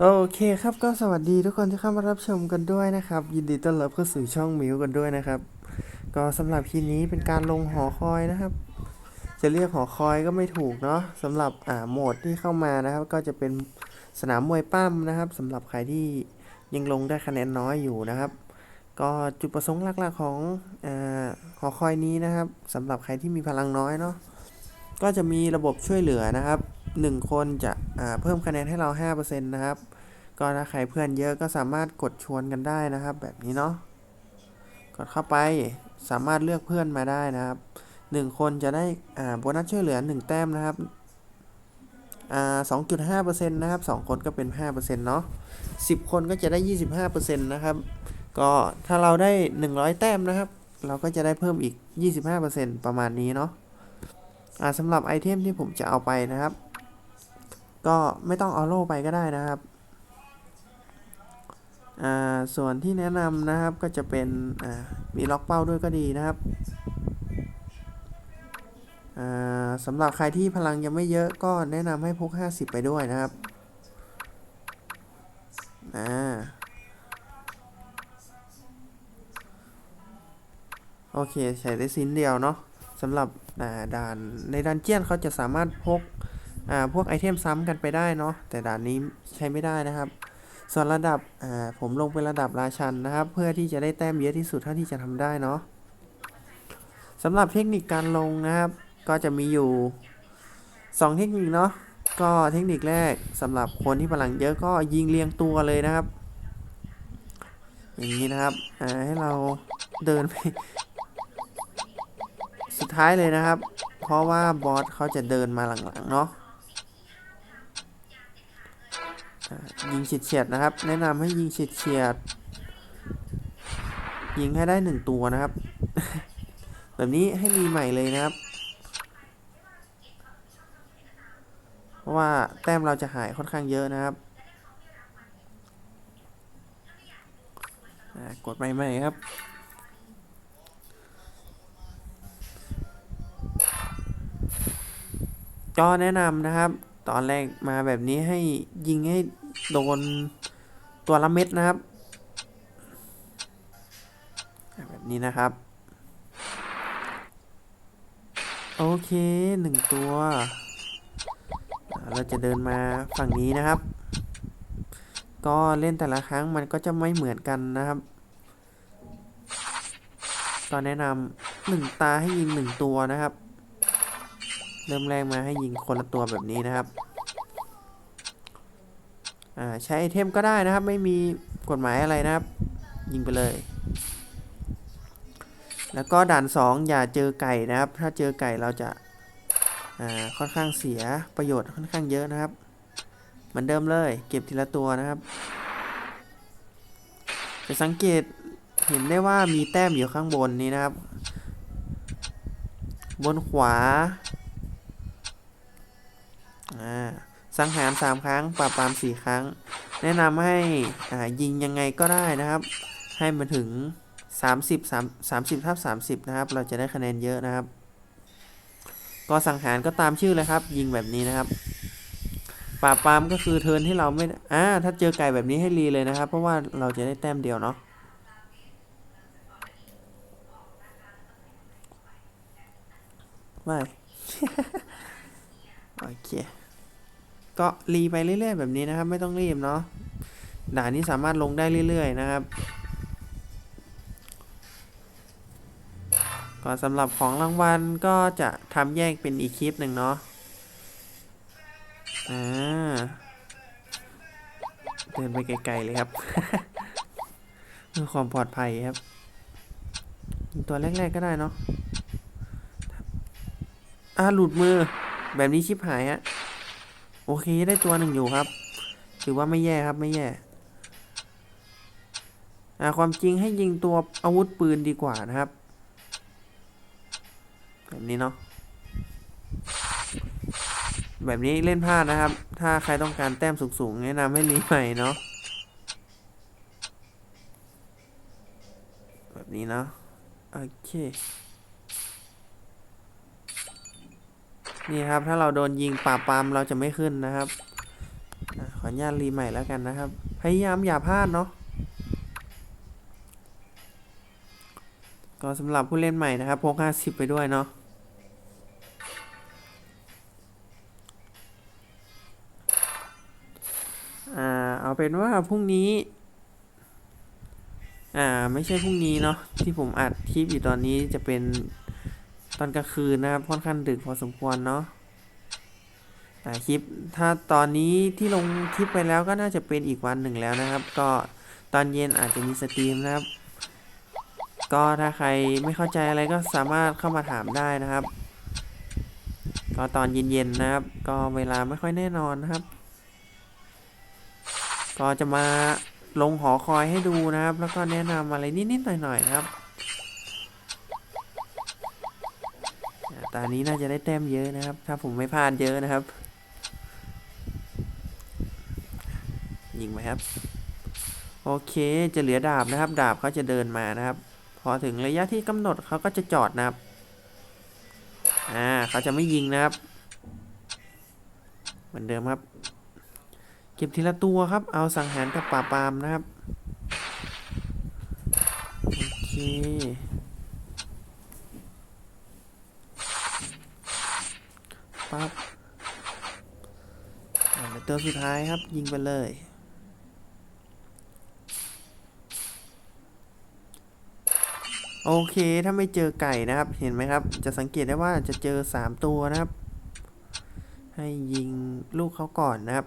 โอเคครับก็สวัสดีทุกคนที่เข้ามารับชมกันด้วยนะครับ ยินดีต้อนรับเข้าสู่ช่องมิวกันด้วยนะครับ ก็สำหรับคลิปนี้เป็นการลงหอคอยนะครับ จะเรียกหอคอยก็ไม่ถูกเนาะสำหรับอ่าโหมดที่เข้ามานะครับ ก็จะเป็นสนามมวยปั้มนะครับสำหรับใครที่ยังลงได้คะแนนน้อยอยู่นะครับ ก็จุดประสงค์หลักๆของอาหอคอยนี้นะครับสำหรับใครที่มีพลังน้อยเนาะก็จะมีระบบช่วยเหลือนะครับ หนึ่งคนจะเพิ่มคะแนนให้เรา 5%นะครับ ก็ถ้าใครเพื่อนเยอะก็สามารถกดชวนกันได้นะครับ แบบนี้เนาะ กดเข้าไปสามารถเลือกเพื่อนมาได้นะครับหนึ่งคนจะได้อ่าโบนัสช่วยเหลือหนึ่งแต้มนะครับอ่าสองจุดห้าเปอร์เซ็นต์นะครับสองคนก็เป็นห้าเปอร์เซ็นต์เนาะสิบคนก็จะได้ยี่สิบห้าเปอร์เซ็นต์นะครับ ก็ถ้าเราได้หนึ่งร้อยแต้มนะครับ เราก็จะได้เพิ่มอีกยี่สิบห้าเปอร์เซ็นต์ประมาณนี้เนาะอ่าสำหรับไอเทมที่ผมจะเอาไปนะครับ ก็ไม่ต้องเอาโล่ไปก็ได้นะครับอ่าส่วนที่แนะนำนะครับก็จะเป็นอ่ามีล็อกเป้าด้วยก็ดีนะครับอ่าสำหรับใครที่พลังยังไม่เยอะก็แนะนำให้พก 50 ไปด้วยนะครับอ่าโอเคใช้ได้สิ้นเดียวเนาะสำหรับอ่าด่านในดันเจียนเขาจะสามารถพก อ่าพวกไอเทมซ้ำกันไปได้เนาะแต่ด่านนี้ใช้ไม่ได้นะครับ ส่วนระดับอ่าผมลงเป็นระดับราชันนะครับ เพื่อที่จะได้แต้มเยอะที่สุดเท่าที่จะทำได้เนาะสำหรับเทคนิคการลงนะครับ ก็จะมีอยู่ 2 เทคนิคเนาะก็เทคนิคแรกสำหรับคนที่พลังเยอะก็ยิงเรียงตัวเลยนะครับ อย่างนี้นะครับอ่าให้เราเดินไปสุดท้ายเลยนะครับ เพราะว่าบอสเขาจะเดินมาหลังๆเนาะ ยิงเฉียดๆนะครับ แนะนำให้ยิงเฉียดๆยิงให้ได้หนึ่งตัวนะครับ แบบนี้ให้รีใหม่เลยนะครับ เพราะว่าแต้มเราจะหายค่อนข้างเยอะนะครับอ่ากดใหม่ๆครับก็แนะนำนะครับ ตอนแรกมาแบบนี้ให้ยิงให้ โดนตัวละเม็ดนะครับ แบบนี้นะครับ โอเคหนึ่งตัว เราจะเดินมาฝั่งนี้นะครับ ก็เล่นแต่ละครั้งมันก็จะไม่เหมือนกันนะครับก็แนะนำหนึ่งตาให้ยิงหนึ่งตัวนะครับ เริ่มแรกมาให้ยิงคนละตัวแบบนี้นะครับ ใช้ไอเทมก็ได้นะครับ ไม่มีกฎหมายอะไรนะครับ ยิงไปเลย แล้วก็ด่าน 2 อย่าเจอไก่นะครับ ถ้าเจอไก่เราจะาค่อนข้างเสียประโยชน์ค่อนข้างเยอะนะครับ เหมือนเดิมเลย เก็บทีละตัวนะครับ จะสังเกตเห็นได้ว่ามีแต้มอยู่ข้างบนนี้นะครับ บนขวาอ่า สังหารสามครั้ง ปราบปรามสี่ครั้ง แนะนำให้อ่ายิงยังไงก็ได้นะครับ ให้มันถึง 30 3 30ทับ30 นะครับ เราจะได้คะแนนเยอะนะครับ ก็สังหารก็ตามชื่อเลยครับ ยิงแบบนี้นะครับปราบปรามก็คือเทินที่เราไม่อ่าถ้าเจอไก่แบบนี้ให้รีเลยนะครับ เพราะว่าเราจะได้แต้มเดียวเนาะไม่โอเค ก็รีไปเรื่อย ๆ แบบนี้นะครับ ไม่ต้องรีบเนาะด่านนี้สามารถลงได้เรื่อย ๆ นะครับก็สำหรับของรางวัลก็จะทำแยกเป็นอีกคลิปหนึ่งเนาะอ่าเดินไปไกลๆเลยครับเพื่อความปลอดภัยครับตัวแรกๆก็ได้เนาะอ่าหลุดมือแบบนี้ชิบหายฮะ โอเคได้ตัวหนึ่งอยู่ครับ ถือว่าไม่แย่ครับไม่แย่อ่าความจริงให้ยิงตัวอาวุธปืนดีกว่านะครับ แบบนี้เนาะแบบนี้เล่นพลาดนะครับ ถ้าใครต้องการแต้มสูงๆแนะนำให้รีใหม่เนาะแบบนี้เนาะโอเค นี่ครับ ถ้าเราโดนยิงปราบปรามเราจะไม่ขึ้นนะครับขออนุญาตรีใหม่แล้วกันนะครับ พยายามอย่าพลาดเนาะก็สำหรับผู้เล่นใหม่นะครับพก50 ไปด้วยเนาะอ่าเอาเป็นว่าพรุ่งนี้ อ่าไม่ใช่พรุ่งนี้เนาะที่ผมอัดคลิปอยู่ตอนนี้จะเป็น ตอนกลางคืนนะครับค่อนข้างดึกพอสมควรเนาะแต่คลิปถ้าตอนนี้ที่ลงคลิปไปแล้วก็น่าจะเป็นอีกวันหนึ่งแล้วนะครับ ก็ตอนเย็นอาจจะมีสตรีมนะครับ ก็ถ้าใครไม่เข้าใจอะไรก็สามารถเข้ามาถามได้นะครับ ก็ตอนเย็นๆนะครับ ก็เวลาไม่ค่อยแน่นอนนะครับ ก็จะมาลงหอคอยให้ดูนะครับ แล้วก็แนะนำอะไรนิดๆหน่อยๆนะครับ อ่านี้น่าจะได้แต้มเยอะนะครับ ถ้าผมไม่พลาดเยอะนะครับ ยิงไหมครับ โอเค จะเหลือดาบนะครับ ดาบเขาจะเดินมานะครับ พอถึงระยะที่กำหนดเขาก็จะจอดนะครับ อ่าเขาจะไม่ยิงนะครับ เหมือนเดิมครับ เก็บทีละตัวครับ เอาสังหารกับป่าปามนะครับ โอเค ปั๊บเตัวสุดท้ายครับยิงไปเลย โอเคถ้าไม่เจอไก่นะครับ เห็นไหมครับ จะสังเกตได้ว่าจะเจอ 3 ตัวนะครับ ให้ยิงลูกเขาก่อนนะครับ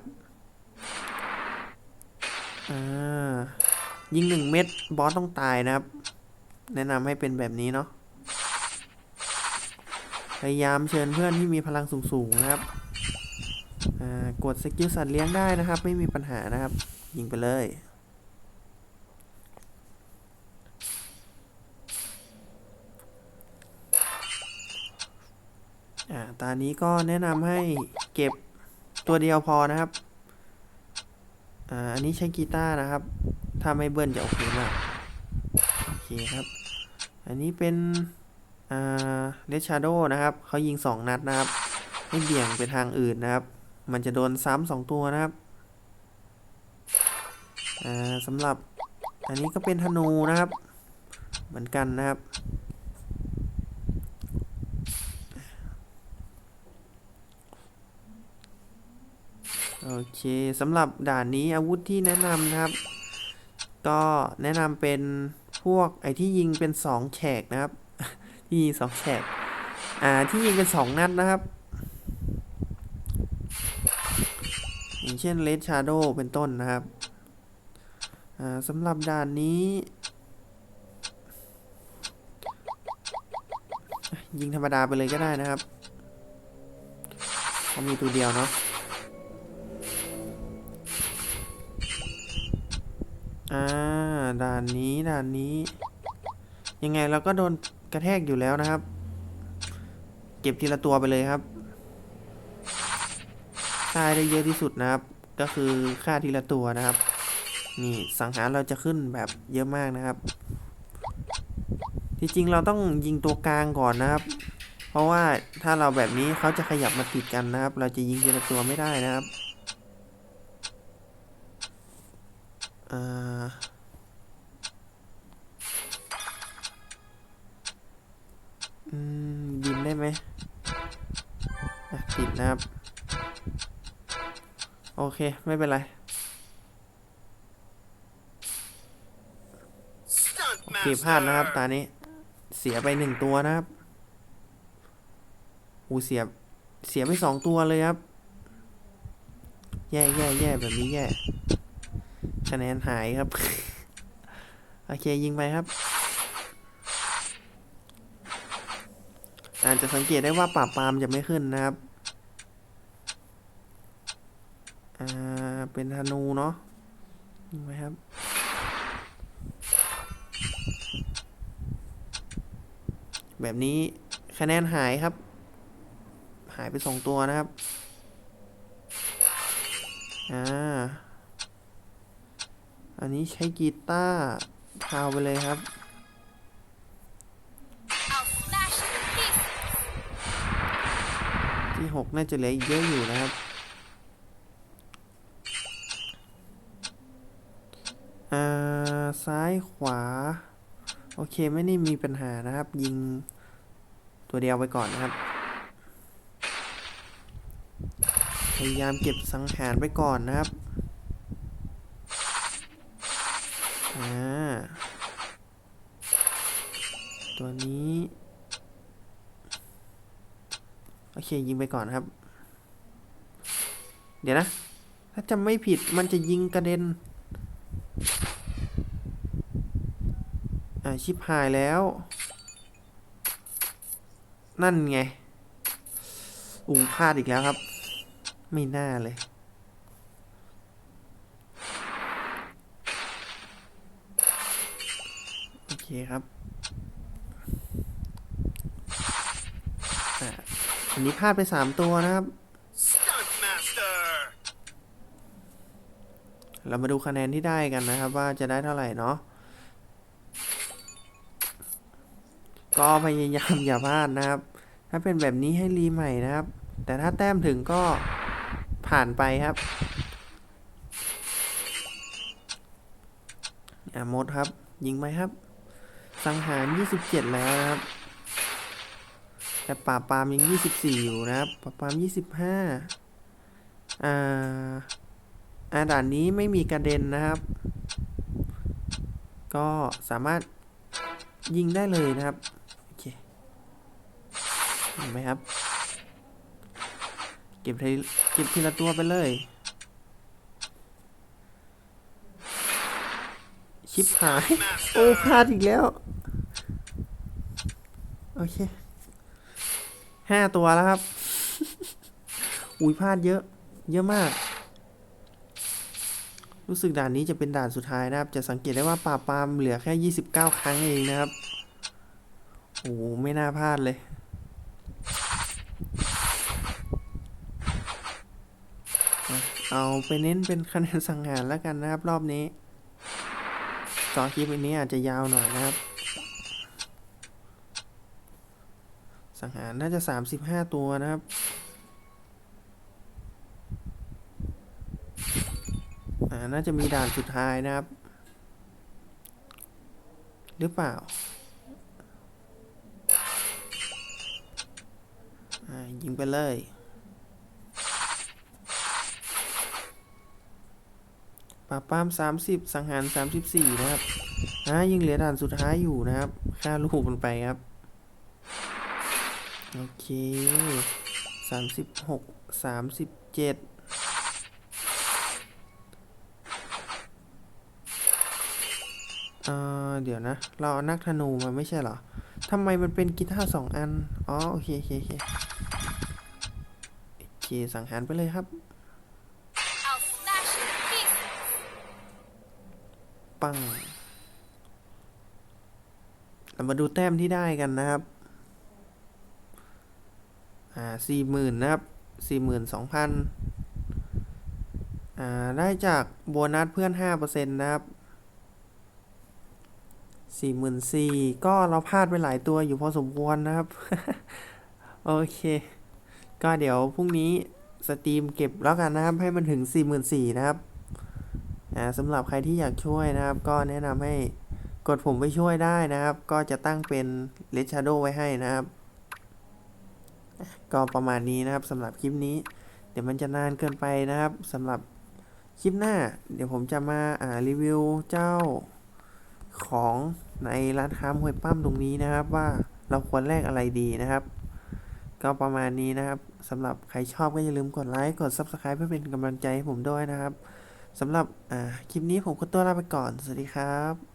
ยิงหนึ่งเม็ดบอสต้องตายนะครับ แนะนำให้เป็นแบบนี้เนาะ พยายามเชิญเพื่อนที่มีพลังสูงๆนะครับกดสกิลสัตว์เลี้ยงได้นะครับ ไม่มีปัญหานะครับ ยิงไปเลยอ่าตอนนี้ก็แนะนำให้เก็บตัวเดียวพอนะครับอ,อันนี้ใช้กีตาร์นะครับ ถ้าไม่เบิ้ลจะโอเคมาก โอเคครับ อันนี้เป็น อ่าเลชาโดนะครับเขายิงสองนัดนะครับ ให้เบี่ยงไปทางอื่นนะครับ มันจะโดนซ้ำสองตัวนะครับอ่าสำหรับอันนี้ก็เป็นธนูนะครับ เหมือนกันนะครับโอเคสำหรับด่านนี้อาวุธที่แนะนำนะครับ ก็แนะนำเป็นพวกไอที่ยิงเป็นสองแฉกนะครับ ที่ยิงสองแฉกอ่าที่ยิงเป็นสองนัดนะครับ อย่างเช่นเลดชาร์โดเป็นต้นนะครับอ่าสำหรับด่านนี้ยิงธรรมดาไปเลยก็ได้นะครับเขามีตัวเดียวเนาะอ่า ด่านนี้ ด่านนี้ ยังไงเราก็โดน กระแทกอยู่แล้วนะครับ เก็บทีละตัวไปเลยครับฆ่าได้เยอะที่สุดนะครับ ก็คือฆ่าทีละตัวนะครับ นี่สังหารเราจะขึ้นแบบเยอะมากนะครับ ที่จริงเราต้องยิงตัวกลางก่อนนะครับ เพราะว่าถ้าเราแบบนี้เขาจะขยับมาติดกันนะครับ เราจะยิงทีละตัวไม่ได้นะครับอ่า อืมบินได้ไหมอะติดนะครับ โอเค ไม่เป็นไรโอเคพลาดนะครับ ตานี้ เสียไปหนึ่งตัวนะครับอูเสีย เสียไปสองตัวเลยครับ แย่แย่แย่แบบนี้แย่ คะแนนหายครับ โอเคยิงไปครับ อาจจะสังเกตได้ว่าปราบปรามจะไม่ขึ้นนะครับ อ่า เป็นธนูเนาะยิงไปครับ แบบนี้คะแนนหายครับ หายไปสองตัวนะครับ อ่า อันนี้ใช้กีตาร์พาวไปเลยครับ ที่หกน่าจะเหลืออีกเยอะอยู่นะครับอ่าซ้ายขวา โอเคไม่ได้มีปัญหานะครับ ยิงตัวเดียวไปก่อนนะครับ พยายามเก็บสังหารไปก่อนนะครับอ่าตัวนี้ อเคยิงไปก่อนครับ เดี๋ยวนะ ถ้าจำไม่ผิดมันจะยิงกระเด็นอ่าชิปหายแล้ว นั่นไงอูพลาดอีกแล้วครับ ไม่น่าเลยโอเคครับ อ่า อันนี้พลาดไปสามตัวนะครับ เรามาดูคะแนนที่ได้กันนะครับ ว่าจะได้เท่าไหร่เนาะ ก็พยายามอย่าพลาดนะครับ ถ้าเป็นแบบนี้ให้รีใหม่นะครับ แต่ถ้าแต้มถึงก็ผ่านไปครับอะมดครับ ยิงไหมครับ สังหาร 27 แล้วนะครับ แต่ป่าปามยัง24อยู่นะครับป่าปาม25อ่าอ่าด่านนี้ไม่มีกระเด็นนะครับ ก็สามารถยิงได้เลยนะครับ โอเคเห็นไหมครับ เก็บทีเก็บทีละตัวไปเลย ชิปหาย โอ้พลาดอีกแล้ว โอเค ห้าตัวแล้วครับ อุ้ยพลาดเยอะ เยอะมาก รู้สึกด่านนี้จะเป็นด่านสุดท้ายนะครับ จะสังเกตได้ว่าปราปามเหลือแค่ 29 ครั้งเองนะครับ โอ้โหไม่น่าพลาดเลย เอาไปเน้นเป็นคะแนนสังหารแล้วกันนะครับ รอบนี้จอคลิปนี้อาจจะยาวหน่อยนะครับ สังหารน่าจะ 35 ตัวนะครับ อ่า น่าจะมีด่านสุดท้ายนะครับ หรือเปล่า อ่า ยิงไปเลย ปราบปราม 30 สังหาร 34 นะครับ อ่ายังเหลือด่านสุดท้ายอยู่นะครับค่าลูกมันไปครับ โอเค36 37เอ่อเดี๋ยวนะ เราเอานักธนูมาไม่ใช่เหรอทำไมมันเป็นกีตาร์สองอัน อ๋อ โอเคโอเคโอเคโอเคสังหารไปเลยครับ I'll smash you to pieces. ปัง เรามาดูแต้มที่ได้กันนะครับอ่า สี่หมื่นนะครับสี่หมื่นสองพันอ่าได้จากโบนัสเพื่อนห้าเปอร์เซ็นต์นะครับสี่หมื่นสี่ก็เราพลาดไปหลายตัวอยู่พอสมควรนะครับ โอเค ก็เดี๋ยวพรุ่งนี้สตรีมเก็บแล้วกันนะครับ ให้มันถึง 44,000นะครับอ่าสำหรับใครที่อยากช่วยนะครับ ก็แนะนำให้กดผมไปช่วยได้นะครับ ก็จะตั้งเป็น Red Shadow ไว้ให้นะครับ ก็ประมาณนี้นะครับสำหรับคลิปนี้ เดี๋ยวมันจะนานเกินไปนะครับสำหรับคลิปหน้า เดี๋ยวผมจะมาอ่ารีวิวเจ้าของในร้านค้าหวยปั้มตรงนี้นะครับ ว่าเราควรแลกอะไรดีนะครับ ก็ประมาณนี้นะครับสำหรับใครชอบก็อย่าลืมกดไลค์กด Subscribe เพื่อเป็นกำลังใจให้ผมด้วยนะครับสำหรับคลิปนี้ผมก็ตัวลาไปก่อน สวัสดีครับ